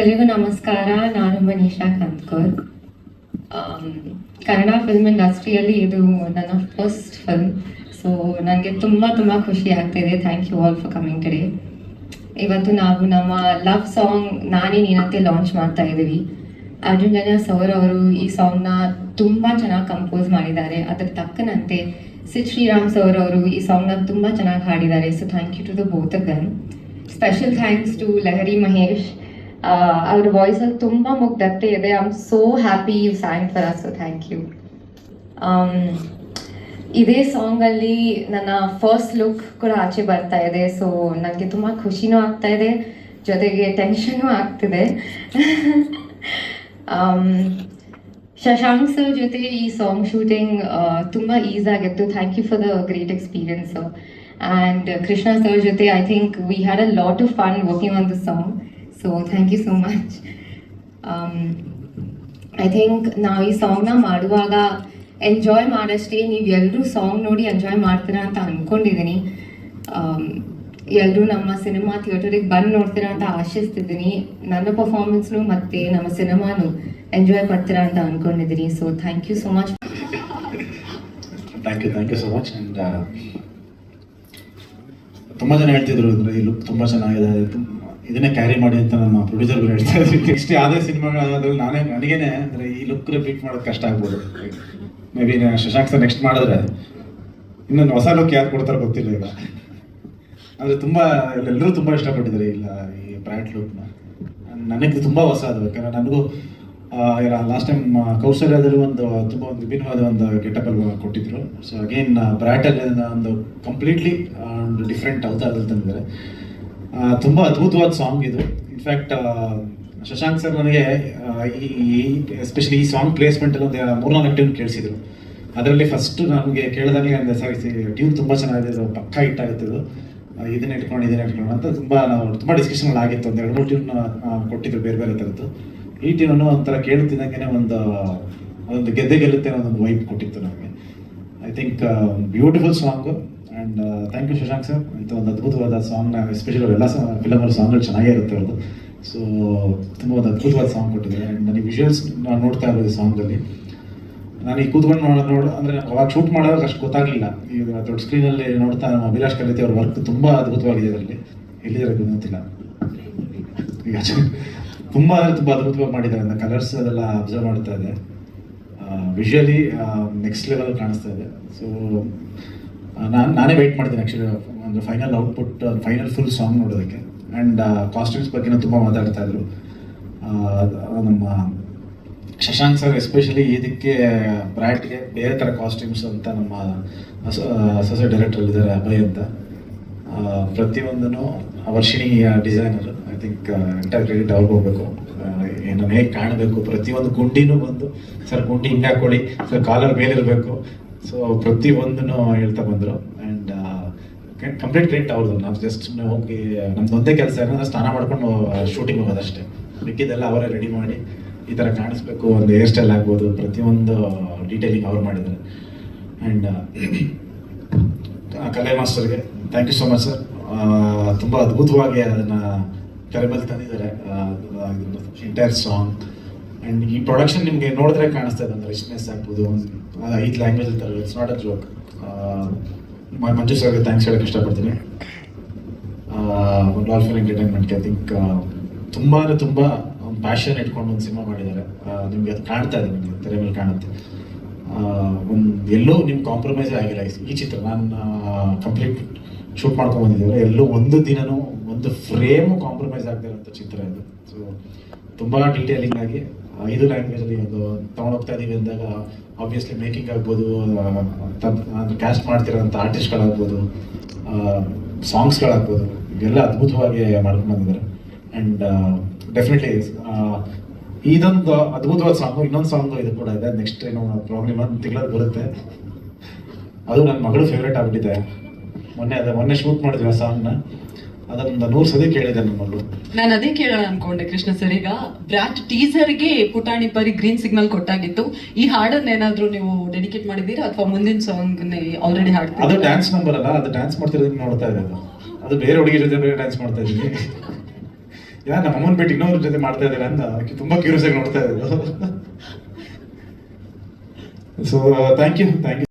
ಎಲ್ರಿಗೂ ನಮಸ್ಕಾರ. ನಾನು ಮನೀಷಾ ಕಂತ್ಕೋರ್ ಕನ್ನಡ ಫಿಲ್ಮ್ ಇಂಡಸ್ಟ್ರಿಯಲ್ಲಿ ಇದು ನನ್ನ ಫಸ್ಟ್ ಫಿಲ್ಮ್ ಸೊ ನನಗೆ ತುಂಬ ತುಂಬ ಖುಷಿ ಆಗ್ತಿದೆ thank you all for coming today ಇವತ್ತು ನಾವು ನಮ್ಮ ಲವ್ ಸಾಂಗ್ ನಾನೇ ನೀನಂತೆ ಲಾಂಚ್ ಮಾಡ್ತಾ ಇದ್ದೀವಿ. ಅರ್ಜುನ್ ಜನ ಸೌರ್ ಅವರು ಈ ಸಾಂಗ್ನ ತುಂಬ ಚೆನ್ನಾಗಿ ಕಂಪೋಸ್ ಮಾಡಿದ್ದಾರೆ. ಅದಕ್ಕೆ ತಕ್ಕನಂತೆ ಸಿದ್ ಶ್ರೀರಾಮ್ ಸೌರ್ ಅವರು ಈ ಸಾಂಗ್ನ ತುಂಬ ಚೆನ್ನಾಗಿ ಹಾಡಿದ್ದಾರೆ. So thank you to the both of them special thanks to Lahari Mahesh ಅವ್ರ ವಾಯ್ಸಲ್ಲಿ ತುಂಬ ಮುಗ್ಧತೆ ಇದೆ. I am so happy you sang for so thank you Um, ಇದೇ ಸಾಂಗಲ್ಲಿ ನನ್ನ ಫಸ್ಟ್ ಲುಕ್ ಕೂಡ ಆಚೆ ಬರ್ತಾ ಇದೆ. ಸೊ ನನಗೆ ತುಂಬ ಖುಷಿನೂ ಆಗ್ತಾ ಇದೆ. ಜೊತೆಗೆ ಟೆನ್ಷನೂ ಆಗ್ತಿದೆ. ಆಮ್, ಶಶಾಂಕ್ ಸರ್ ಜೊತೆ ಈ ಸಾಂಗ್ ಶೂಟಿಂಗ್ ತುಂಬ ಈಸ್ ಆಗಿತ್ತು. Thank you for the great experience and Krishna sir ಜೊತೆ I think we had a lot of fun working on the song so thank you so much I think ನಾವು ಈ ಸಾಂಗ್ನ ಮಾಡುವಾಗ enjoy ಮಾಡೋಷ್ಟೇ, ನೀವು ಎಲ್ಲರೂ song ನೋಡಿ enjoy ಮಾಡ್ತೀರಾ ಅಂತ ಅಂದ್ಕೊಂಡಿದ್ದೀನಿ ಎಲ್ಲರೂ ನಮ್ಮ ಸಿನಿಮಾ ಥಿಯೇಟರಿಗೆ ಬಂದು ನೋಡ್ತೀರಾ ಅಂತ ಆಶಿಸ್ತಿದ್ದೀನಿ ನನ್ನ ಪರ್ಫಾರ್ಮೆನ್ಸ್ನು ಮತ್ತು ನಮ್ಮ ಸಿನಿಮಾನು ಎಂಜಾಯ್ ಪಡ್ತೀರಾ ಅಂತ ಅಂದ್ಕೊಂಡಿದ್ದೀನಿ so thank you so much thank you thank you so much and ತುಂಬ ಜನ ಹೇಳ್ತಿದ್ರು ಅಂದರೆ ಈ ಲುಕ್ ತುಂಬ ಚೆನ್ನಾಗಿದೆ ಇದನ್ನೇ ಕ್ಯಾರಿ ಮಾಡಿ ಅಂತ ನಮ್ಮ ಪ್ರೊಡ್ಯೂಸರ್ ಹೇಳ್ತಾ ಇದ್ರು. ನೆಕ್ಸ್ಟ್ ಯಾವುದೇ ಸಿನಿಮಾಗಳಾದ್ರಲ್ಲಿ ನಾನೇ, ನನಗೇನೆ ಅಂದರೆ ಈ ಲುಕ್ ರಿಪೀಟ್ ಮಾಡೋದು ಕಷ್ಟ ಆಗ್ಬೋದು. Maybe Shashank sir next ಮಾಡಿದ್ರೆ ಇನ್ನೊಂದು ಹೊಸ ಲುಕ್ ಯಾರು ಕೊಡ್ತಾರೋ ಗೊತ್ತಿಲ್ಲ ಈಗ ಅಂದರೆ ತುಂಬ ಎಲ್ಲರೂ ತುಂಬ ಇಷ್ಟಪಟ್ಟಿದ್ದಾರೆ ಇಲ್ಲ ಈ ಬ್ರ್ಯಾಂಡ್ ಲುಕ್ನ ನನಗೆ ತುಂಬ ಹೊಸ ಅದು, ಯಾಕಂದರೆ ನನಗೂ ಲಾಸ್ಟ್ ಟೈಮ್ ಕೌಶಲ್ಯದಲ್ಲಿ ಒಂದು, ತುಂಬ ಒಂದು ವಿಭಿನ್ನವಾದ ಒಂದು ಗೆಟಪಲ್ಲಿ ಕೊಟ್ಟಿದ್ರು. ಸೊ ಅಗೇನ್ ಬ್ರ್ಯಾಟಲ್ಲಿ ಒಂದು ಕಂಪ್ಲೀಟ್ಲಿ ಡಿಫ್ರೆಂಟ್ ಅವತಾರದಲ್ಲಿ ತಂದಿದ್ದಾರೆ. ತುಂಬ ಅದ್ಭುತವಾದ ಸಾಂಗ್ ಇದು. ಇನ್ಫ್ಯಾಕ್ಟ್ ಶಶಾಂಕ್ ಸರ್ ನನಗೆ ಈ ಎಸ್ಪೆಷಲಿ ಈ ಸಾಂಗ್ ಪ್ಲೇಸ್ಮೆಂಟಲ್ಲಿ ಒಂದು ಮೂರ್ನಾಲ್ಕು ಟ್ಯೂನ್ ಕೇಳಿಸಿದ್ರು. ಅದರಲ್ಲಿ ಫಸ್ಟ್ ನನಗೆ ಕೇಳಿದಾಗ ಅಂದರೆ ಸರ್ ಟ್ಯೂನ್ ತುಂಬ ಚೆನ್ನಾಗಿದೆ ಅದು ಪಕ್ಕ ಹಿಟ್ಟಾಗುತ್ತೆ ಇದು. ಇದನ್ನ ಇಟ್ಕೊಂಡು ಇದನ್ನ ಇಟ್ಕೊಂಡು ಅಂತ ತುಂಬ ನಾವು, ತುಂಬ ಡಿಸ್ಕಷನ್ ಆಗಿತ್ತು. ಒಂದು ಎರಡು ಮೂರು ಟ್ಯೂನ್ ಕೊಟ್ಟಿದ್ರು ಬೇರೆ ಬೇರೆ ಥರದ್ದು ಈ ಟ್ಯೂನು ಒಂಥರ ಕೇಳುತ್ತಿದ್ದಂಗೆ ಒಂದು ಒಂದು ಗೆದ್ದೆ ಗೆಲ್ಲುತ್ತೆ ಅನ್ನೋ ಒಂದು ವೈಪ್ ಕೊಟ್ಟಿತ್ತು ನಮಗೆ. I think beautiful song and thank you Shashank sir ಇಂಥ ಒಂದು ಅದ್ಭುತವಾದ ಸಾಂಗ್ನ ಎಸ್ಪೆಷಲಿ ಎಲ್ಲ ಫಿಲಮಲ್ಲಿ ಸಾಂಗ್ಗಳು ಚೆನ್ನಾಗೇ ಇರುತ್ತೆ ಅವ್ರದ್ದು. ಸೊ ತುಂಬ ಒಂದು ಅದ್ಭುತವಾದ ಸಾಂಗ್ ಕೊಟ್ಟಿದ್ದಾರೆ. ಆ್ಯಂಡ್ ನನಗೆ ವಿಜುವಲ್ಸ್ ನಾನು ನೋಡ್ತಾ ಇರೋದು ಸಾಂಗಲ್ಲಿ ನಾನು ಈ ಕೂತ್ಕೊಂಡು ನೋಡ ನೋಡ, ಅಂದರೆ ಅವಾಗ ಶೂಟ್ ಮಾಡೋವಾಗ ಅಷ್ಟು ಗೊತ್ತಾಗಲಿಲ್ಲ. ಈಗ ದೊಡ್ಡ ಸ್ಕ್ರೀನಲ್ಲಿ ನೋಡ್ತಾ ನಮ್ಮ ಅಭಿಲಾಷ್ ಕಲಿತಿ ಅವ್ರ ವರ್ಕ್ ತುಂಬ ಅದ್ಭುತವಾಗಿದೆ ಅದರಲ್ಲಿ ಎಲ್ಲಿದ್ದಾರೆ ಗೊತ್ತಿಲ್ಲ. ಈಗ ತುಂಬ ಅಂದರೆ ತುಂಬ ಅದ್ಭುತವಾಗಿ ಮಾಡಿದ್ದಾರೆ. ಅಂದರೆ ಕಲರ್ಸ್ ಅದೆಲ್ಲ ಅಬ್ಸರ್ವ್ ಮಾಡ್ತಾ ಇದೆ. ವಿಷುವಲಿ ನೆಕ್ಸ್ಟ್ ಲೆವೆಲ್ ಕಾಣಿಸ್ತಾ ಇದೆ. ಸೊ ನಾನು, ನಾನೇ ವೆಯ್ಟ್ ಮಾಡ್ತೀನಿ ಆ್ಯಕ್ಚುಲಿ ಒಂದು final output final full song ನೋಡೋದಕ್ಕೆ. ಆ್ಯಂಡ್ ಕಾಸ್ಟ್ಯೂಮ್ಸ್ ಬಗ್ಗೆನೂ ತುಂಬ ಮಾತಾಡ್ತಾ ಇದ್ರು. ನಮ್ಮ ಶಶಾಂಕ್ ಸರ್ ಎಸ್ಪೆಷಲಿ ಇದಕ್ಕೆ ಬ್ರ್ಯಾಟ್ಗೆ ಬೇರೆ ಥರ ಕಾಸ್ಟ್ಯೂಮ್ಸ್ ಅಂತ ನಮ್ಮ ಅಸೋಸಿಯೇಟ್ ಡೈರೆಕ್ಟರ್ ಇದ್ದಾರೆ ಅಭಯ್ ಅಂತ. ಪ್ರತಿಯೊಂದನ್ನು Varshini designer I think entire credit ಅವ್ರಿಗೆ ಹೋಗ್ಬೇಕು. ಹೇಗೆ ಕಾಣಬೇಕು, ಪ್ರತಿಯೊಂದು ಗುಂಡಿನೂ ಬಂದು, ಸರ್ ಗುಂಡಿ ಹಿಂಗೆ ಹಾಕೊಳ್ಳಿ, ಸರ್ ಕಾಲರ್ ಮೇಲಿರಬೇಕು ಸೊ ಪ್ರತಿಯೊಂದನ್ನು ಹೇಳ್ತಾ ಬಂದರು. ಆ್ಯಂಡ್ ಕಂಪ್ಲೀಟ್ ಕ್ರೆಡಿಟ್ ಅವ್ರದ್ದು. ನಾವು ಜಸ್ಟ್ ಹೋಗಿ, ನಮ್ದು ಒಂದೇ ಕೆಲಸ ಏನಂದ್ರೆ ಸ್ನಾನ ಮಾಡ್ಕೊಂಡು ಶೂಟಿಂಗ್ ಹೋಗೋದಷ್ಟೇ ಮಿಕ್ಕಿದೆಲ್ಲ ಅವರೇ ರೆಡಿ ಮಾಡಿ ಈ ಥರ ಕಾಣಿಸ್ಬೇಕು, ಒಂದು ಹೇರ್ ಸ್ಟೈಲ್ ಆಗ್ಬೋದು ಪ್ರತಿಯೊಂದು ಡೀಟೇಲಿಂಗ್ ಅವ್ರು ಮಾಡಿದ್ದಾರೆ. ಆ್ಯಂಡ್ ಕಲೆ ಮಾಸ್ಟರ್ಗೆ thank you so much sir ತುಂಬ ಅದ್ಭುತವಾಗಿ ಅದನ್ನು ಕರೆಬಲ್ ತಂದಿದ್ದಾರೆ. ಎಂಟೈರ್ ಸಾಂಗ್ ಆ್ಯಂಡ್ ಈ ಪ್ರೊಡಕ್ಷನ್ ನಿಮಗೆ ನೋಡಿದ್ರೆ ಕಾಣಿಸ್ತಾ ಇದೆ ಅಂದರೆ ರಿಚ್ನೆಸ್ ಆಗ್ಬೋದು ಐದು ಲ್ಯಾಂಗ್ವೇಜ್ ಇರ್ತಾರೆ it's not a joke Manju ಸರ್ಗೆ ಥ್ಯಾಂಕ್ಸ್ ಹೇಳಕ್ಕೆ ಇಷ್ಟಪಡ್ತೀನಿ. ಡಾಲ್ಫಿನ್ ಎಂಟರ್ಟೈನ್ಮೆಂಟ್ಗೆ ಐ ಥಿಂಕ್ ತುಂಬ ಅಂದರೆ ತುಂಬ ಪ್ಯಾಷನ್ ಇಟ್ಕೊಂಡು ಒಂದು ಸಿನಿಮಾ ಮಾಡಿದ್ದಾರೆ. ನಿಮಗೆ ಅದು ಕಾಣ್ತಾ ಇದೆ, ನಿಮಗೆ ತೆರೆ ಮೇಲೆ ಕಾಣುತ್ತೆ. ಒಂದು ಎಲ್ಲೂ ನಿಮ್ಮ ಕಾಂಪ್ರಮೈಸ್ ಆಗಿಲ್ಲ. ಈ- ಚಿತ್ರ ನಾನು ಕಂಪ್ಲೀಟ್ ಶೂಟ್ ಮಾಡ್ಕೊಂಡು ಬಂದಿದ್ದೇವೆ ಎಲ್ಲೂ ಒಂದು ದಿನನೂ ಒಂದು ಫ್ರೇಮು ಕಾಂಪ್ರಮೈಸ್ ಆಗದಿರೋಂಥ ಚಿತ್ರ ಇದು. ಸೊ ತುಂಬ ಡೀಟೇಲಿಂಗ್ ಆಗಿ ಐದು ಲ್ಯಾಂಗ್ವೇಜಲ್ಲಿ ಒಂದು ತೊಗೊಂಡೋಗ್ತಾ ಇದ್ದೀವಿ ಅಂದಾಗ ಆಬ್ವಿಯಸ್ಲಿ ಮೇಕಿಂಗ್ ಆಗ್ಬೋದು ಕ್ಯಾಸ್ಟ್ ಮಾಡ್ತಿರೋಂಥ ಆರ್ಟಿಸ್ಟ್ಗಳಾಗ್ಬೋದು ಸಾಂಗ್ಸ್ಗಳಾಗ್ಬೋದು ಇವೆಲ್ಲ ಅದ್ಭುತವಾಗಿ ಮಾಡ್ಕೊಂಡು ಬಂದಿದ್ದಾರೆ. ಆ್ಯಂಡ್ ಡೆಫಿನೆಟ್ಲಿ ಇದೊಂದು ಅದ್ಭುತವಾದ ಸಾಂಗು ಇನ್ನೊಂದು ಸಾಂಗು ಇದು ಕೂಡ ಇದೆ. ನೆಕ್ಸ್ಟ್ ಏನೋ ಪ್ರಾಬ್ಲಮ್ ಒಂದು ತಿಂಗಳಲ್ಲಿ ಬರುತ್ತೆ. ಅದು ನನ್ನ ಮಗಳು ಫೇವ್ರೇಟ್ ಆಗ್ಬಿಟ್ಟಿದೆ. ಮೊನ್ನೆ ಅದೇ, ಮೊನ್ನೆ ಶೂಟ್ ಮಾಡಿದ್ವಿ ಆ ಸಾಂಗ್ನ ಅದೊಂದು ನೂರು ಸದಿ ಕೇಳಿದೆ ಮಗಳು ನಾನು ಅದೇ ಕೇಳೋಣ ಅನ್ಕೊಂಡೆ ಕೃಷ್ಣ ಸರ್ ಈಗ ಬ್ರಾಟ್ ಟೀಸರ್ಗೆ ಪುಟಾಣಿ ಪರಿ ಗ್ರೀನ್ ಸಿಗ್ನಲ್ ಕೊಟ್ಟಾಗಿತ್ತು. ಈ ಹಾಡನ್ನ ಏನಾದ್ರೂ ನೀವು ಡೆಡಿಕೇಟ್ ಮಾಡಿದ್ದೀರಾ? ಅಥವಾ ಮುಂದಿನ ಸಾಂಗ್ ಆಲ್ರೆಡಿ ಅದು ಡ್ಯಾನ್ಸ್ ನಂಬರ್ ಅಲ್ಲ ಅದು ಡ್ಯಾನ್ಸ್ ಮಾಡ್ತಿರೋದನ್ನ ನೋಡ್ತಾ ಇರೋದು ಅದು ಬೇರೆ ಹುಡುಗಿ ಜೊತೆ ಬೇರೆ ಡ್ಯಾನ್ಸ್ ಮಾಡ್ತಾ ಇದ್ದೀನಿ. ಯಾ ನಮ್ಮ ಅಮ್ಮನ ಬಿಟ್ಟು ಇನ್ನೊಬ್ರ ಜೊತೆ ಮಾಡ್ತಾ ಇದ್ದಾರೆ ಅಂತ ಆಕೆ ತುಂಬಾ ಕ್ಯೂರಿಯಸ್ ಆಗಿ ನೋಡ್ತಾ ಇದ್ದೆ so thank you thank you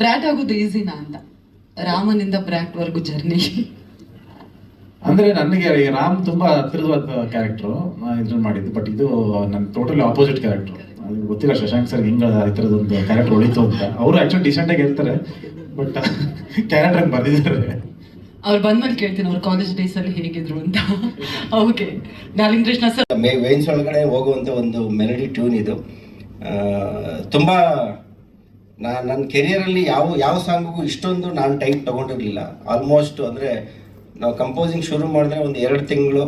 Brat ಆಗೋದು ಈಸಿನಾ ಅಂತ. ರಾಮನಿಂದ ಬ್ರ್ಯಾಕ್ ವರ್ಗು ಜರ್ನಿ. ಅಂದ್ರೆ ನನಗೆ ಈ ರಾಮ್ ತುಂಬಾ ಹತ್ತಿರವಾದ ಕ್ಯಾರೆಕ್ಟರ್ ಇದ್ರಲ್ಲಿ ಮಾಡಿದ್ದು. ಬಟ್ ಇದು ನನ್ನ ಟೋಟಲಿ ಆಪೋಸಿಟ್ ಕ್ಯಾರೆಕ್ಟರ್ ಅದು ಗೊತ್ತಿಲ್ಲ ಶಶಾಂಕ್ ಸರ್ ಹಿಂಗ ಈ ಥರದೊಂದು ಕ್ಯಾರೆಕ್ಟರ್ ಉಳಿತು ಅಂತ. ಅವರು ಆಕ್ಚುಲಿ ಡಿಸೆಂಟ್ ಆಗಿ ಇರ್ತಾರೆ ಬಟ್ ಕ್ಯಾರೆಕ್ಟರ್ ಬರ್ದಿದ್ದಾರೆ. ಅವ್ರು ಬಂದ್ಮೇಲೆ ಕೇಳ್ತೀನಿ ಅವ್ರ ಕಾಲೇಜ್ ಡೇಸ್ ಅಲ್ಲಿ ಹೇಗಿದ್ರು ಅಂತ. Okay darling Krishna sir may veins ಒಳಗಡೆ ಹೋಗುವಂತ ಒಂದು ಮೆಲಡಿ ಟ್ಯೂನ್ ಇದು. ತುಂಬ ನಾ ನನ್ನ ಕೆರಿಯರಲ್ಲಿ ಯಾವ ಯಾವ ಸಾಂಗಿಗೂ ಇಷ್ಟೊಂದು ನಾನು ಟೈಮ್ ತೊಗೊಂಡಿರಲಿಲ್ಲ. ಆಲ್ಮೋಸ್ಟ್ ಅಂದರೆ ನಾವು ಕಂಪೋಸಿಂಗ್ ಶುರು ಮಾಡಿದ್ರೆ ಒಂದು ಎರಡು ತಿಂಗಳು,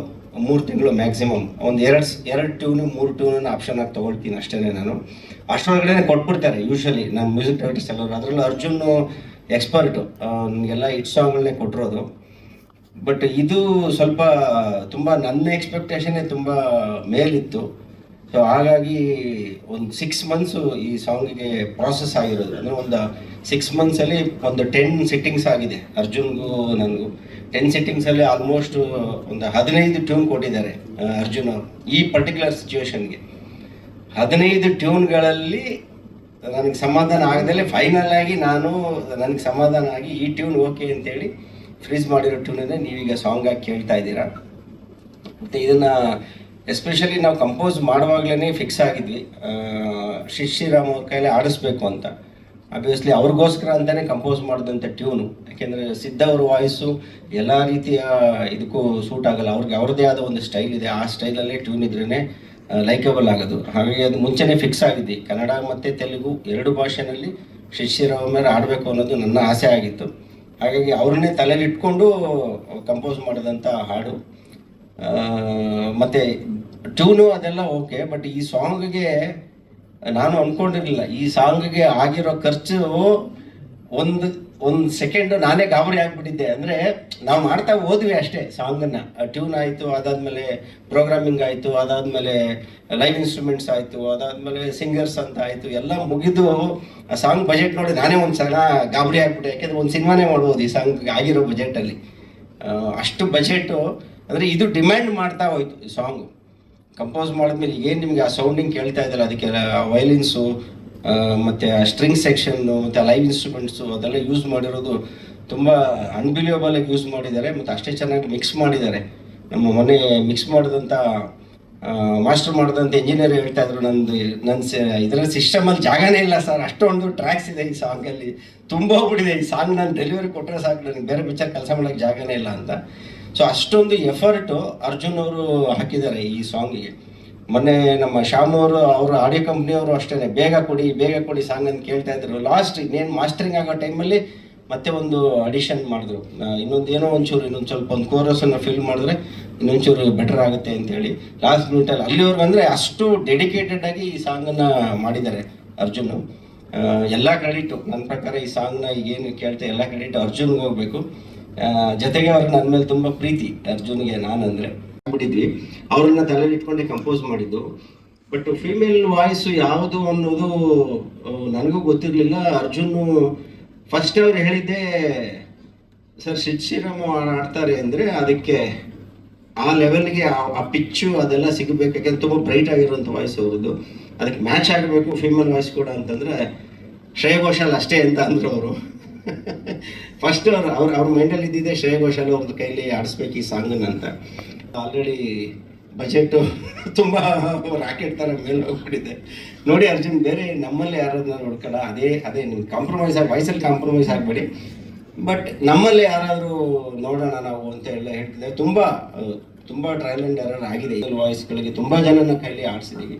ಮೂರು ತಿಂಗಳು ಮ್ಯಾಕ್ಸಿಮಮ್ ಒಂದು ಎರಡು ಎರಡು ಟ್ಯೂನು ಮೂರು ಟ್ಯೂನನ್ನು ಆಪ್ಷನ್ ಆಗಿ ತೊಗೊಳ್ತೀನಿ ಅಷ್ಟೇ ನಾನು. ಅಷ್ಟರೊಳಗಡೆ ಕೊಟ್ಬಿಡ್ತಾರೆ ಯೂಶ್ವಲಿ ನಮ್ಮ ಮ್ಯೂಸಿಕ್ ಡೈರೆಕ್ಟರ್ಸ್ ಎಲ್ಲರೂ. ಅದರಲ್ಲೂ ಅರ್ಜುನ್ ಎಕ್ಸ್ಪರ್ಟು ಎಲ್ಲ ಇಟ್ ಸಾಂಗ್ಗಳನ್ನೇ ಕೊಟ್ಟಿರೋದು. ಬಟ್ ಇದು ಸ್ವಲ್ಪ ತುಂಬ ನನ್ನ ಎಕ್ಸ್ಪೆಕ್ಟೇಷನ್ನೇ ತುಂಬ ಮೇಲಿತ್ತು. ಸೊ ಹಾಗಾಗಿ ಒಂದು ಸಿಕ್ಸ್ ಮಂತ್ಸು ಈ ಸಾಂಗಿಗೆ ಪ್ರಾಸೆಸ್ ಆಗಿರೋದು. ಅಂದರೆ ಒಂದು ಸಿಕ್ಸ್ ಮಂತ್ಸಲ್ಲಿ ಒಂದು ಟೆನ್ ಸಿಟ್ಟಿಂಗ್ಸ್ ಆಗಿದೆ. ಅರ್ಜುನ್ಗೂ ನನಗೂ ಟೆನ್ ಸಿಟ್ಟಿಂಗ್ಸಲ್ಲಿ ಆಲ್ಮೋಸ್ಟ್ ಒಂದು ಹದಿನೈದು ಟ್ಯೂನ್ ಕೊಟ್ಟಿದ್ದಾರೆ ಅರ್ಜುನ್ ಅವರು, ಈ ಪರ್ಟಿಕ್ಯುಲರ್ ಸಿಚುವೇಶನ್ಗೆ ಹದಿನೈದು ಟ್ಯೂನ್ಗಳಲ್ಲಿ ನನಗೆ ಸಮಾಧಾನ ಆಗದಲ್ಲೇ ಫೈನಲ್ ಆಗಿ ನಾನು ನನಗೆ ಸಮಾಧಾನ ಆಗಿ ಈ ಟ್ಯೂನ್ ಓಕೆ ಅಂತೇಳಿ ಫ್ರೀಸ್ ಮಾಡಿರೋ ಟ್ಯೂನನ್ನೇ ನೀವೀಗ ಸಾಂಗ್ ಆಗಿ ಕೇಳ್ತಾ ಇದ್ದೀರಾ. ಮತ್ತು ಇದನ್ನು ಎಸ್ಪೆಷಲಿ ನಾವು ಕಂಪೋಸ್ ಮಾಡುವಾಗಲೇ ಫಿಕ್ಸ್ ಆಗಿದ್ವಿ. ಶಿಶಿರಾಮ್ ಅವ್ರ ಕೈಲಿ ಆಡಿಸ್ಬೇಕು ಅಂತ. ಅಬ್ವಿಯಸ್ಲಿ ಅವ್ರಿಗೋಸ್ಕರ ಅಂತಲೇ ಕಂಪೋಸ್ ಮಾಡಿದಂಥ ಟ್ಯೂನು ಯಾಕೆಂದರೆ ಸಿದ್ಧ ಅವ್ರ ವಾಯ್ಸು ಎಲ್ಲ ರೀತಿಯ ಇದಕ್ಕೂ ಸೂಟ್ ಆಗಲ್ಲ. ಅವ್ರಿಗೆ ಅವ್ರದ್ದೇ ಆದ ಒಂದು ಸ್ಟೈಲ್ ಇದೆ. ಆ ಸ್ಟೈಲಲ್ಲೇ ಟ್ಯೂನ್ ಇದ್ರೇ ಲೈಕಬಲ್ ಆಗೋದು. ಹಾಗಾಗಿ ಅದು ಮುಂಚೆನೆ ಫಿಕ್ಸ್ ಆಗಿದ್ವಿ. ಕನ್ನಡ ಮತ್ತು ತೆಲುಗು ಎರಡು ಭಾಷೆನಲ್ಲಿ ಶಿಶಿರಾವ್ ಮೇಲೆ ಆಡಬೇಕು ಅನ್ನೋದು ನನ್ನ ಆಸೆ ಆಗಿತ್ತು. ಹಾಗಾಗಿ ಅವ್ರನ್ನೇ ತಲೆಯಲ್ಲಿ ಇಟ್ಕೊಂಡು ಕಂಪೋಸ್ ಮಾಡಿದಂಥ ಹಾಡು. ಮತ್ತೆ ಟ್ಯೂನು ಅದೆಲ್ಲ ಓಕೆ, ಬಟ್ ಈ ಸಾಂಗ್ಗೆ ನಾನು ಅಂದ್ಕೊಂಡಿರಲಿಲ್ಲ ಈ ಸಾಂಗ್ಗೆ ಆಗಿರೋ ಖರ್ಚು ಒಂದು ಒಂದು ಸೆಕೆಂಡ್ ನಾನೇ ಗಾಬರಿ ಆಗಿಬಿಟ್ಟಿದ್ದೆ. ಅಂದರೆ ನಾವು ಮಾಡ್ತಾ ಹೋದ್ವಿ ಅಷ್ಟೇ ಸಾಂಗನ್ನು. ಟ್ಯೂನ್ ಆಯಿತು, ಅದಾದಮೇಲೆ ಪ್ರೋಗ್ರಾಮಿಂಗ್ ಆಯಿತು, ಅದಾದಮೇಲೆ ಲೈವ್ ಇನ್ಸ್ಟ್ರೂಮೆಂಟ್ಸ್ ಆಯಿತು, ಅದಾದಮೇಲೆ ಸಿಂಗರ್ಸ್ ಅಂತ ಆಯಿತು, ಎಲ್ಲ ಮುಗಿದು ಆ ಸಾಂಗ್ ಬಜೆಟ್ ನೋಡಿ ನಾನೇ ಒಂದು ಸಲ ಗಾಬರಿ ಆಗಿಬಿಟ್ಟೆ. ಯಾಕೆಂದ್ರೆ ಒಂದು ಸಿನಿಮಾನೇ ಮಾಡ್ಬೋದು ಈ ಸಾಂಗ್ ಆಗಿರೋ ಬಜೆಟಲ್ಲಿ ಅಷ್ಟು ಬಜೆಟು ಅಂದರೆ ಇದು ಡಿಮ್ಯಾಂಡ್ ಮಾಡ್ತಾ ಹೋಯ್ತು ಈ ಸಾಂಗು. ಕಂಪೋಸ್ ಮಾಡಿದ್ಮೇಲೆ ಏನು ನಿಮಗೆ ಆ ಸೌಂಡಿಂಗ್ ಕೇಳ್ತಾ ಇದ್ದಾರೆ? ಅದಕ್ಕೆ ವಯಲಿನ್ಸು ಮತ್ತು ಸ್ಟ್ರಿಂಗ್ ಸೆಕ್ಷನ್ನು ಮತ್ತು ಲೈವ್ ಇನ್ಸ್ಟ್ರೂಮೆಂಟ್ಸು ಅದೆಲ್ಲ ಯೂಸ್ ಮಾಡಿರೋದು ತುಂಬ ಅನ್ಬಿಲಿಯಬಲಾಗಿ ಯೂಸ್ ಮಾಡಿದ್ದಾರೆ ಮತ್ತು ಅಷ್ಟೇ ಚೆನ್ನಾಗಿ ಮಿಕ್ಸ್ ಮಾಡಿದ್ದಾರೆ. ನಮ್ಮ ಮನೆ ಮಿಕ್ಸ್ ಮಾಡಿದಂಥ ಮಾಸ್ಟರ್ ಮಾಡಿದಂಥ ಇಂಜಿನಿಯರ್ ಹೇಳ್ತಾ ಇದ್ರು ನಂದು ನನ್ನ ಇದರಲ್ಲಿ ಸಿಸ್ಟಮಲ್ಲಿ ಜಾಗನೇ ಇಲ್ಲ ಸರ್ ಅಷ್ಟೊಂದು ಟ್ರ್ಯಾಕ್ಸ್ ಇದೆ ಈ ಸಾಂಗಲ್ಲಿ ತುಂಬ ಹೋಗ್ಬಿಟ್ಟಿದೆ ಈ ಸಾಂಗ್ ನಾನು ಡೆಲಿವರಿ ಕೊಟ್ಟರೆ ಸಾಕು, ನನಗೆ ಬೇರೆ ಪಿಕ್ಚರ್ ಕೆಲಸ ಮಾಡೋಕ್ಕೆ ಜಾಗನೇ ಇಲ್ಲ ಅಂತ. ಸೊ ಅಷ್ಟೊಂದು ಎಫರ್ಟು ಅರ್ಜುನ್ ಅವರು ಹಾಕಿದ್ದಾರೆ ಈ ಸಾಂಗಿಗೆ ಮೊನ್ನೆ ನಮ್ಮ ಶ್ಯಾಮ್ ಅವರು ಅವರು ಆಡಿಯೋ ಕಂಪ್ನಿಯವರು ಅಷ್ಟೇ ಬೇಗ ಕೊಡಿ ಬೇಗ ಕೊಡಿ ಸಾಂಗ್ ಅಂತ ಕೇಳ್ತಾ ಇದ್ರು. ಲಾಸ್ಟ್ ಇನ್ನೇನು ಮಾಸ್ಟರಿಂಗ್ ಆಗೋ ಟೈಮಲ್ಲಿ ಮತ್ತೆ ಒಂದು ಅಡಿಷನ್ ಮಾಡಿದ್ರು. ಇನ್ನೊಂದು ಏನೋ ಒಂಚೂರು, ಇನ್ನೊಂದು ಸ್ವಲ್ಪ ಒಂದು ಕೋರಸನ್ನು ಫಿಲ್ ಮಾಡಿದ್ರೆ ಇನ್ನೊಂಚೂರು ಬೆಟರ್ ಆಗುತ್ತೆ ಅಂತೇಳಿ ಲಾಸ್ಟ್ ಮಿನಿಟಲ್ಲಿ ಅಲ್ಲಿವರೆಗೂ ಅಂದರೆ ಅಷ್ಟು ಡೆಡಿಕೇಟೆಡ್ ಆಗಿ ಈ ಸಾಂಗನ್ನು ಮಾಡಿದ್ದಾರೆ ಅರ್ಜುನ್ ಎಲ್ಲ ಕ್ರೆಡಿಟು ನನ್ನ ಪ್ರಕಾರ ಈ ಸಾಂಗ್ನ ಈಗೇನು ಕೇಳ್ತಾ ಎಲ್ಲ ಕ್ರೆಡಿಟ್ ಅರ್ಜುನ್ಗೆ ಹೋಗಬೇಕು. ಜೊತೆಗೆ ಅವ್ರಿಗೆ ನನ್ನ ಮೇಲೆ ತುಂಬ ಪ್ರೀತಿ. ಅರ್ಜುನ್ಗೆ ನಾನಂದರೆ. ಬಿಟ್ಟಿದ್ವಿ ಅವ್ರನ್ನ ತಲೆಯಲ್ಲಿ ಇಟ್ಕೊಂಡು ಕಂಪೋಸ್ ಮಾಡಿದ್ದು. ಬಟ್ ಫೀಮೇಲ್ ವಾಯ್ಸ್ ಯಾವುದು ಅನ್ನೋದು ನನಗೂ ಗೊತ್ತಿರಲಿಲ್ಲ. ಅರ್ಜುನು ಫಸ್ಟ್ ಅವ್ರು ಹೇಳಿದ್ದೆ ಸರ್ ಶಿಟ್ ಶ್ರೀರಾಮ್ ಆಡ್ತಾರೆ ಅಂದರೆ ಅದಕ್ಕೆ ಆ ಲೆವೆಲ್ಗೆ ಆ ಪಿಚ್ಚು ಅದೆಲ್ಲ ಸಿಗಬೇಕು. ಯಾಕಂದ್ರೆ ತುಂಬ ಬ್ರೈಟ್ ಆಗಿರುವಂಥ ವಾಯ್ಸ್ ಅವ್ರದ್ದು. ಅದಕ್ಕೆ ಮ್ಯಾಚ್ ಆಗಬೇಕು ಫೀಮೇಲ್ ವಾಯ್ಸ್ ಕೂಡ ಅಂತಂದರೆ ಶ್ರೇಯ ಘೋಷಾಲ್ ಅಷ್ಟೇ ಅಂತ ಅಂದರು ಅವರು. ಫಸ್ಟ್ ಅವ್ರು, ಅವ್ರ ಮೈಂಡಲ್ಲಿ ಇದ್ದಿದ್ದೆ ಶ್ರೇಯ ಘೋಷಾಲ್ ಅವ್ರದ್ದು ಕೈಲಿ ಆಡಿಸ್ಬೇಕು ಈ ಸಾಂಗನ್ನ ಅಂತ. ಆಲ್ರೆಡಿ ಬಜೆಟ್ ತುಂಬ ರಾಕೆಟ್ ಥರ ಮೇಲೆ ಹೋಗ್ಬಿಟ್ಟಿದೆ. ನೋಡಿ ಅರ್ಜುನ್, ಬೇರೆ ನಮ್ಮಲ್ಲಿ ಯಾರಾದ್ರೂ ನೋಡ್ಕಲ್ಲ ಅದೇ ಅದೇ ನಿಮ್ಗೆ ಕಾಂಪ್ರಮೈಸ್ ಆಗಿ ವಯಸ್ಸಲ್ಲಿ ಕಾಂಪ್ರಮೈಸ್ ಆಗಬೇಡಿ. ಬಟ್ ನಮ್ಮಲ್ಲಿ ಯಾರಾದರೂ ನೋಡೋಣ ನಾವು ಅಂತ ಎಲ್ಲ ಹೇಳ್ತಿದ್ದೆ ತುಂಬ ತುಂಬ ಟ್ರಯಲ್ ಆ್ಯಂಡ್ ಎರರ್ ಆಗಿದೆ ವಾಯ್ಸ್ ವಾಯ್ಸ್ಗಳಿಗೆ ತುಂಬ ಜನನ ಕೈಲಿ ಆಡಿಸಿದ್ದೀವಿ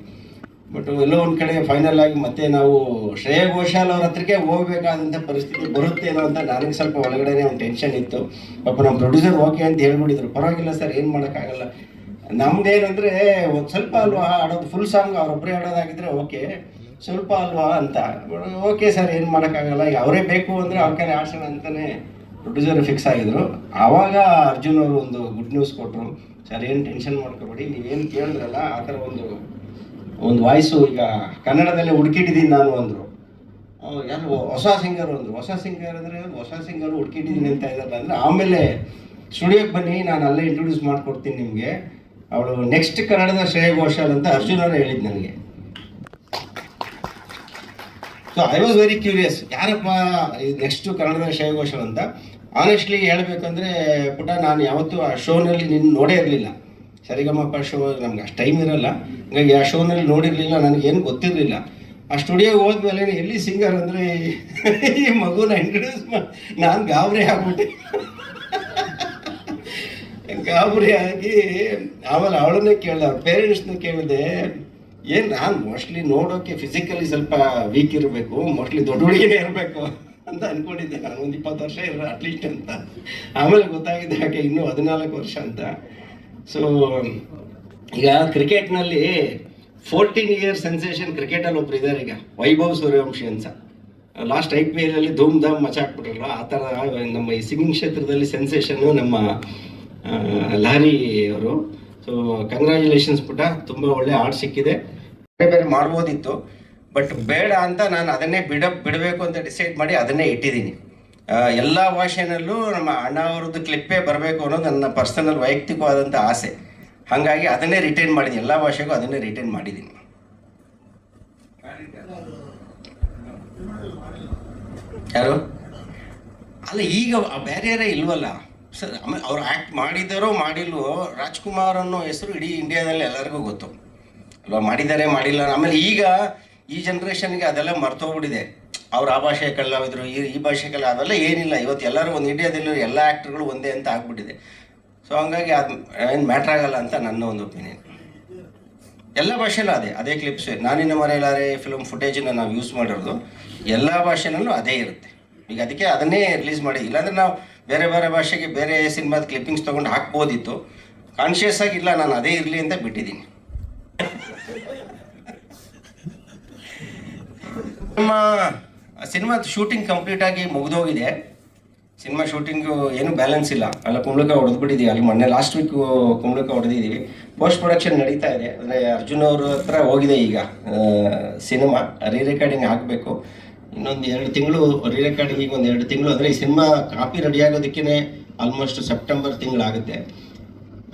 ಬಟ್ ಎಲ್ಲೋ ಒಂದು ಕಡೆ ಫೈನಲ್ ಆಗಿ ಮತ್ತೆ ನಾವು ಶ್ರೇಯ ಘೋಷಾಲ್ ಅವ್ರ ಹತ್ರಕ್ಕೆ ಹೋಗ್ಬೇಕಾದಂಥ ಪರಿಸ್ಥಿತಿ ಬರುತ್ತೇನೋ ಅಂತ ನನಗೆ ಸ್ವಲ್ಪ ಒಳಗಡೆನೇ ಒಂದು ಟೆನ್ಷನ್ ಇತ್ತು. ಪಾಪ ನಮ್ಮ ಪ್ರೊಡ್ಯೂಸರ್ ಓಕೆ ಅಂತ ಹೇಳ್ಬಿಟ್ಟಿದ್ರು. ಪರವಾಗಿಲ್ಲ ಸರ್ ಏನು ಮಾಡೋಕ್ಕಾಗಲ್ಲ. ನಮ್ದೇನಂದ್ರೆ ಒಂದು ಸ್ವಲ್ಪ ಅಲ್ವಾ ಆಡೋದು ಫುಲ್ ಸಾಂಗ್ ಅವ್ರೊಬ್ಬರೇ ಆಡೋದಾಗಿದ್ರೆ ಓಕೆ ಸ್ವಲ್ಪ ಅಲ್ವಾ ಅಂತ. ಓಕೆ ಸರ್ ಏನು ಮಾಡೋಕ್ಕಾಗಲ್ಲ. ಈಗ ಅವರೇ ಬೇಕು ಅಂದರೆ ಅವ್ರ ಕಡೆ ಆಡ್ಸೋಣ ಅಂತಲೇ ಪ್ರೊಡ್ಯೂಸರ್ ಫಿಕ್ಸ್ ಆಗಿದ್ರು. ಆವಾಗ ಅರ್ಜುನ್ ಅವರು ಒಂದು ಗುಡ್ ನ್ಯೂಸ್ ಕೊಟ್ಟರು ಸರ್ ಏನು ಟೆನ್ಷನ್ ಮಾಡ್ಕೋಬೇಡಿ, ನೀವೇನು ಕೇಳಿದ್ರಲ್ಲ, ಆ ಥರ ಒಂದು ಒಂದು ವಾಯ್ಸು ಈಗ ಕನ್ನಡದಲ್ಲೇ ಹುಡುಕಿಟ್ಟಿದ್ದೀನಿ ನಾನು ಅಂದರು. ಯಾರು? ಹೊಸ ಸಿಂಗರ್ ಅಂದರು. ಹೊಸ ಸಿಂಗರ್ ಅಂದರೆ ಹೊಸ ಸಿಂಗರ್ ಹುಡುಕಿಟ್ಟಿದ್ದೀನಿ ಅಂತ ಇದ್ದಾರೆ ಅಂದರೆ ಆಮೇಲೆ ಸ್ಟುಡಿಯೋಗೆ ಬನ್ನಿ, ನಾನು ಅಲ್ಲೇ ಇಂಟ್ರೊಡ್ಯೂಸ್ ಮಾಡಿಕೊಡ್ತೀನಿ ನಿಮಗೆ. ಅವಳು ನೆಕ್ಸ್ಟ್ ಕನ್ನಡದ ಶ್ರೇಯ ಘೋಷಾಲ್ ಅಂತ ಅರ್ಜುನ್ ಅವರು ಹೇಳಿದ್ದು ನನಗೆ. So I was very curious ಯಾರಪ್ಪ ನೆಕ್ಸ್ಟ್ ಕನ್ನಡದ ಶ್ರೇಯ ಘೋಷಾಲ್ ಅಂತ? ಆನೆಸ್ಟ್ಲಿ ಹೇಳಬೇಕಂದ್ರೆ ಪುಟ, ನಾನು ಯಾವತ್ತೂ ಆ ಶೋನಲ್ಲಿ ನಿನ್ನ ನೋಡೇ ಇರಲಿಲ್ಲ. ಸರಿಗಮಪ ಶೋ ನಮ್ಗೆ ಅಷ್ಟು ಟೈಮ್ ಇರಲ್ಲ. ಹಂಗಾಗಿ ಆ ಶೋನಲ್ಲಿ ನೋಡಿರಲಿಲ್ಲ ನನಗೇನು ಗೊತ್ತಿರಲಿಲ್ಲ. ಆ ಸ್ಟುಡಿಯೋಗೆ ಹೋದ್ಮೇಲೆ ಎಲ್ಲಿ ಸಿಂಗರ್ ಅಂದರೆ ಈ ಮಗುನ ಇಂಟ್ರೊಡ್ಯೂಸ್ ಮಾಡಿ ನಾನು ಗಾಬರಿ ಆಗ್ಬಿಟ್ಟೆ. ಗಾಬರಿ ಆಗಿ ಆಮೇಲೆ ಅವಳನ್ನೇ ಕೇಳಿದೆ ಪೇರೆಂಟ್ಸ್ನ ಕೇಳಿದೆ, ಏನು ನಾನು ಮೋಸ್ಟ್ಲಿ ನೋಡೋಕೆ ಫಿಸಿಕಲಿ ಸ್ವಲ್ಪ ವೀಕ್ ಇರಬೇಕು ಮೋಸ್ಟ್ಲಿ ದೊಡ್ಡ ಹುಡುಗಿನೇ ಇರಬೇಕು ಅಂತ ಅಂದ್ಕೊಂಡಿದ್ದೆ ನಾನು ಒಂದು ಇಪ್ಪತ್ತು ವರ್ಷ ಇರೋ ಅಟ್ಲೀಸ್ಟ್ ಅಂತ. ಆಮೇಲೆ ಗೊತ್ತಾಗಿದೆ ಯಾಕೆ ಇನ್ನೂ ಹದಿನಾಲ್ಕು ವರ್ಷ ಅಂತ. ಸೊ ಈಗ ಕ್ರಿಕೆಟ್ನಲ್ಲಿ ಫೋರ್ಟೀನ್ ಇಯರ್ ಸೆನ್ಸೇಷನ್ ಕ್ರಿಕೆಟಲ್ಲಿ ಒಬ್ರು ಇದ್ದಾರೆ ಈಗ, ವೈಭವ್ ಸೂರ್ಯವಂಶಿ ಅಂತ. ಲಾಸ್ಟ್ ಐ ಪಿ ಎಲ್ ಅಲ್ಲಿ ಧೂಮ್ ಧಾಮ್ ಮಚಾಕ್ಬಿಟ್ರಲ್ಲ ಆ ಥರ ನಮ್ಮ ಈ ಸಿಂಗಿಂಗ್ ಕ್ಷೇತ್ರದಲ್ಲಿ ಸೆನ್ಸೇಷನ್ನು ನಮ್ಮ ಲಾರಿ ಅವರು. ಸೊ ಕಂಗ್ರ್ಯಾಚುಲೇಷನ್ಸ್ ಪುಟ್ಟ, ತುಂಬ ಒಳ್ಳೆ ಹಾಡು ಸಿಕ್ಕಿದೆ. ಬೇರೆ ಬೇರೆ ಮಾಡ್ಬೋದಿತ್ತು ಬಟ್ ಬೇಡ ಅಂತ ನಾನು ಅದನ್ನೇ ಬಿಡ, ಬಿಡಬೇಕು ಅಂತ ಡಿಸೈಡ್ ಮಾಡಿ ಅದನ್ನೇ ಇಟ್ಟಿದ್ದೀನಿ. ಎಲ್ಲ ಭಾಷೆನಲ್ಲೂ ನಮ್ಮ ಅಣ್ಣ ಅವ್ರದ್ದು ಕ್ಲಿಪ್ಪೇ ಬರಬೇಕು ಅನ್ನೋದು ನನ್ನ ಪರ್ಸನಲ್ ವೈಯಕ್ತಿಕವಾದಂಥ ಆಸೆ. ಹಾಗಾಗಿ ಅದನ್ನೇ ರಿಟೈನ್ ಮಾಡಿದ್ದೀನಿ ಎಲ್ಲ ಭಾಷೆಗೂ ಅದನ್ನೇ ರಿಟೈನ್ ಮಾಡಿದ್ದೀನಿ. ಯಾರು? ಅಲ್ಲ, ಈಗ ಬೇರೆ ಇಲ್ವಲ್ಲ? ಸರ್ ಆಮೇಲೆ ಅವ್ರು ಆ್ಯಕ್ಟ್ ಮಾಡಿದ್ದಾರೋ ಮಾಡಿಲ್ವೋ, ರಾಜ್ಕುಮಾರ್ ಅನ್ನೋ ಹೆಸರು ಇಡೀ ಇಂಡಿಯಾದಲ್ಲಿ ಎಲ್ಲರಿಗೂ ಗೊತ್ತು. ಅಲ್ವಾ? ಮಾಡಿದ್ದಾರೆ, ಮಾಡಿಲ್ಲ ಆಮೇಲೆ ಈಗ ಈ ಜನ್ರೇಷನ್ಗೆ ಅದೆಲ್ಲ ಮರ್ತೋಗ್ಬಿಟ್ಟಿದೆ ಅವ್ರು ಆ ಭಾಷೆ ಕಲಾವಿದರು ಈ ಈ ಭಾಷೆ ಅವೆಲ್ಲ ಏನಿಲ್ಲ. ಇವತ್ತು ಎಲ್ಲರೂ ಒಂದು ಇಂಡಿಯಾದಲ್ಲಿ ಎಲ್ಲ ಆ್ಯಕ್ಟ್ರುಗಳು ಒಂದೇ ಅಂತ ಆಗ್ಬಿಟ್ಟಿದೆ. ಸೊ ಹಂಗಾಗಿ ಅದು, ಏನು ಮ್ಯಾಟ್ರ್ ಆಗಲ್ಲ ಅಂತ ನನ್ನ ಒಂದು ಒಪಿನಿಯನ್ ಎಲ್ಲ ಭಾಷೆನೂ ಅದೇ ಅದೇ ಕ್ಲಿಪ್ಸ್ ನಾನಿನ್ನ ಮರೆಯಲಾರೆ ಫಿಲ್ಮ್ ಫುಟೇಜನ್ನ ನಾವು ಯೂಸ್ ಮಾಡಿರೋದು, ಎಲ್ಲ ಭಾಷೆನಲ್ಲೂ ಅದೇ ಇರುತ್ತೆ. ಈಗ ಅದಕ್ಕೆ ಅದನ್ನೇ ರಿಲೀಸ್ ಮಾಡಿ, ಇಲ್ಲಾಂದ್ರೆ ನಾವು ಬೇರೆ ಬೇರೆ ಭಾಷೆಗೆ ಬೇರೆ ಸಿನಿಮಾದ ಕ್ಲಿಪ್ಪಿಂಗ್ಸ್ ತೊಗೊಂಡು ಹಾಕ್ಬೋದಿತ್ತು. ಕಾನ್ಷಿಯಸ್ ಆಗಿ ಇಲ್ಲ, ನಾನು ಅದೇ ಇರಲಿ ಅಂತ ಬಿಟ್ಟಿದ್ದೀನಿ. ನಮ್ಮ ಸಿನಿಮಾದ ಶೂಟಿಂಗ್ ಕಂಪ್ಲೀಟ್ ಆಗಿ ಮುಗಿದೋಗಿದೆ. ಸಿನಿಮಾ ಶೂಟಿಂಗು ಏನು ಬ್ಯಾಲೆನ್ಸ್ ಇಲ್ಲ. ಅಲ್ಲ, ಕುಂಬಳಕ ಹೊಡೆದ್ಬಿಟ್ಟಿದ್ದೀವಿ. ಅಲ್ಲಿ ಮೊನ್ನೆ ಲಾಸ್ಟ್ ವೀಕ್ ಕುಂಬಳಕ ಹೊಡೆದಿದ್ದೀವಿ. ಪೋಸ್ಟ್ ಪ್ರೊಡಕ್ಷನ್ ನಡೀತಾ ಇದೆ. ಅಂದರೆ ಅರ್ಜುನ್ ಅವ್ರ ಹತ್ರ ಹೋಗಿದೆ ಈಗ. ಸಿನಿಮಾ ರೀ ರೆಕಾರ್ಡಿಂಗ್ ಆಗಬೇಕು. ಇನ್ನೊಂದು ಎರಡು ತಿಂಗಳು ರೀ ರೆಕಾರ್ಡಿಂಗಿಗೆ ಒಂದು ಎರಡು ತಿಂಗಳು. ಅಂದರೆ ಈ ಸಿನಿಮಾ ಕಾಪಿ ರೆಡಿ ಆಗೋದಕ್ಕೇ ಆಲ್ಮೋಸ್ಟ್ ಸೆಪ್ಟೆಂಬರ್ ತಿಂಗಳಾಗುತ್ತೆ.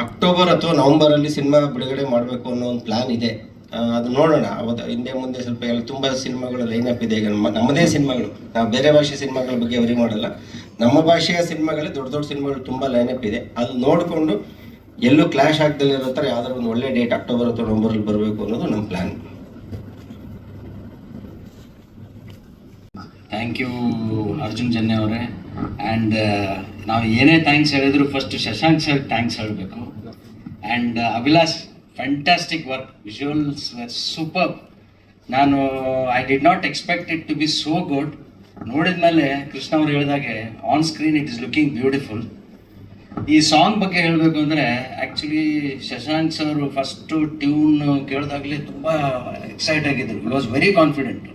ಅಕ್ಟೋಬರ್ ಅಥವಾ ನವಂಬರಲ್ಲಿ ಸಿನಿಮಾ ಬಿಡುಗಡೆ ಮಾಡಬೇಕು ಅನ್ನೋ ಒಂದು ಪ್ಲ್ಯಾನ್ ಇದೆ. ಅದು ನೋಡೋಣ. ಅವತ್ತು ಹಿಂದೆ ಮುಂದೆ ಸ್ವಲ್ಪ ಎಲ್ಲ ತುಂಬ ಸಿನಿಮಾಗಳು ಲೈನ್ ಅಪ್ ಇದೆ. ಈಗ ನಮ್ಮ ನಮ್ಮದೇ ಸಿನಿಮಾಗಳು. ನಾವು ಬೇರೆ ಭಾಷೆ ಸಿನಿಮಾಗಳ ಬಗ್ಗೆ ವರಿ ಮಾಡಲ್ಲ. ನಮ್ಮ ಭಾಷೆಯ ಸಿನಿಮಾಗಳೇ ದೊಡ್ಡ ದೊಡ್ಡ ಸಿನಿಮಾಗಳು ತುಂಬ ಲೈನ್ ಅಪ್ ಇದೆ. ಅದು ನೋಡಿಕೊಂಡು ಎಲ್ಲೂ ಕ್ಲಾಶ್ ಆಗ್ದಲ್ಲಿರೋ ಥರ ಯಾವ್ದಾದ್ರು ಒಂದು ಒಳ್ಳೆ ಡೇಟ್ ಅಕ್ಟೋಬರ್ ಅಥವಾ ನವಂಬರಲ್ಲಿ ಬರಬೇಕು ಅನ್ನೋದು ನಮ್ಮ plan thank you Arjun Janya ಅವರೇ. ಆ್ಯಂಡ್ ನಾವು ಏನೇ ಥ್ಯಾಂಕ್ಸ್ ಹೇಳಿದ್ರು ಫಸ್ಟ್ ಶಶಾಂಕ್ ಸರ್ ಥ್ಯಾಂಕ್ಸ್ ಹೇಳಬೇಕು. And Abhilash fantastic work visuals were super ನಾನು I did not expect it to be so good ನೋಡಿದ ಮೇಲೆ ಕೃಷ್ಣ ಅವ್ರು ಹೇಳಿದಾಗೆ on screen it is looking beautiful ಈ ಸಾಂಗ್ ಬಗ್ಗೆ ಹೇಳಬೇಕು ಅಂದರೆ actually Shashank sir first tune ಕೇಳಿದಾಗಲೇ ತುಂಬ ಎಕ್ಸೈಟ್ ಆಗಿದ್ದರು ಇಟ್ ವಾಸ್ ವೆರಿ ಕಾನ್ಫಿಡೆಂಟ್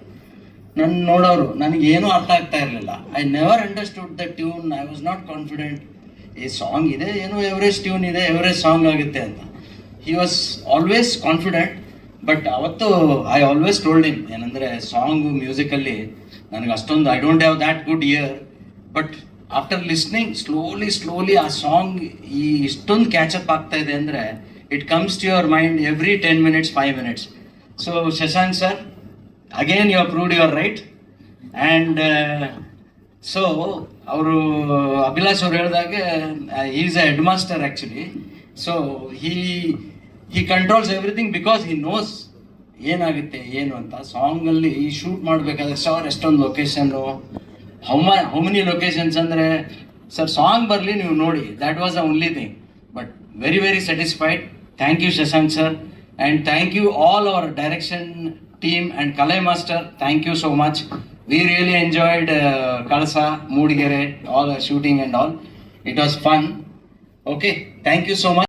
ನನ್ನ ನೋಡೋರು ನನಗೇನೂ ಅರ್ಥ ಆಗ್ತಾ ಇರಲಿಲ್ಲ. I never understood the tune I was not confident ಈ ಸಾಂಗ್ ಇದೆ, ಏನೋ ಎವರೇಜ್ ಟ್ಯೂನ್ ಇದೆ ಎವರೇಜ್ ಸಾಂಗ್ ಆಗುತ್ತೆ ಅಂತ. He was always confident but ಅವತ್ತು ಐ ಆಲ್ವೇಸ್ ಟೋಲ್ಡ್ ಇಮ್ ಏನಂದರೆ ಸಾಂಗು ಮ್ಯೂಸಿಕಲ್ಲಿ ನನಗೆ ಅಷ್ಟೊಂದು I don't have that good ear but after listening slowly slowly ಆ ಸಾಂಗ್ ಈ ಇಷ್ಟೊಂದು ಕ್ಯಾಚಪ್ ಆಗ್ತಾ ಇದೆ ಅಂದರೆ it comes to your mind every ten minutes five minutes so Shashank sir again you proved your right and so ಅವರು, ಅಭಿಲಾಷ್ ಅವ್ರು ಹೇಳಿದಾಗೆ is a head master actually so he he controls everything because he knows ಏನಾಗುತ್ತೆ, ಏನು ಅಂತ. ಸಾಂಗಲ್ಲಿ ಈ shoot ಮಾಡಬೇಕಾದ್ರೆ sir ಎಷ್ಟೊಂದು ಲೊಕೇಶನ್ನು ಹೌಮ ಹೌ ಮೆನಿ ಲೊಕೇಶನ್ಸ್ ಅಂದರೆ ಸರ್ ಸಾಂಗ್ ಬರಲಿ ನೀವು ನೋಡಿ. That was the only thing but very very satisfied thank you Shashank sir and thank you all our direction team and Kale master thank you so much we really enjoyed Kalasa Mudigere all shooting and all it was fun okay thank you so much